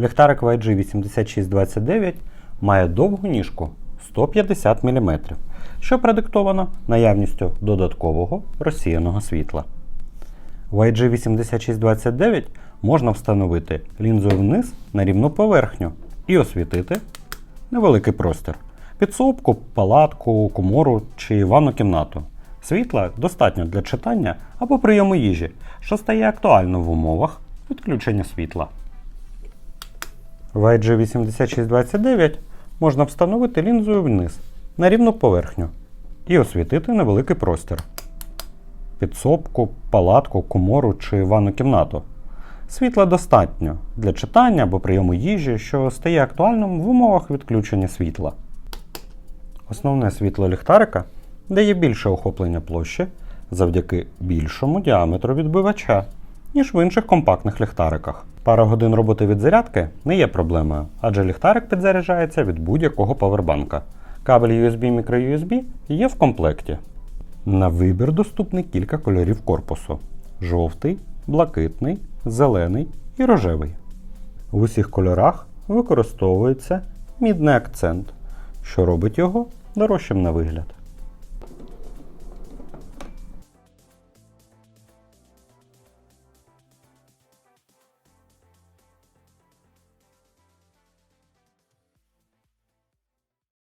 Ліхтарик YG8629 має довгу ніжку 150 мм, що продиктовано наявністю додаткового розсіяного світла. В YG8629 можна встановити лінзою вниз на рівну поверхню і освітити невеликий простір. Підсобку, палатку, комору чи ванну кімнату. Світла достатньо для читання або прийому їжі, що стає актуально в умовах відключення світла. В IG8629 можна встановити лінзою вниз на рівну поверхню і освітити невеликий простір. Підсобку, палатку, комору чи ванну кімнату. Світла достатньо для читання або прийому їжі, що стає актуальним в умовах відключення світла. Основне світло ліхтарика дає більше охоплення площі завдяки більшому діаметру відбивача, ніж в інших компактних ліхтариках. Пара годин роботи від зарядки не є проблемою, адже ліхтарик підзаряджається від будь-якого павербанка. Кабель USB microUSB є в комплекті. На вибір доступні кілька кольорів корпусу: жовтий, блакитний, зелений і рожевий. В усіх кольорах використовується мідний акцент, що робить його дорожчим на вигляд.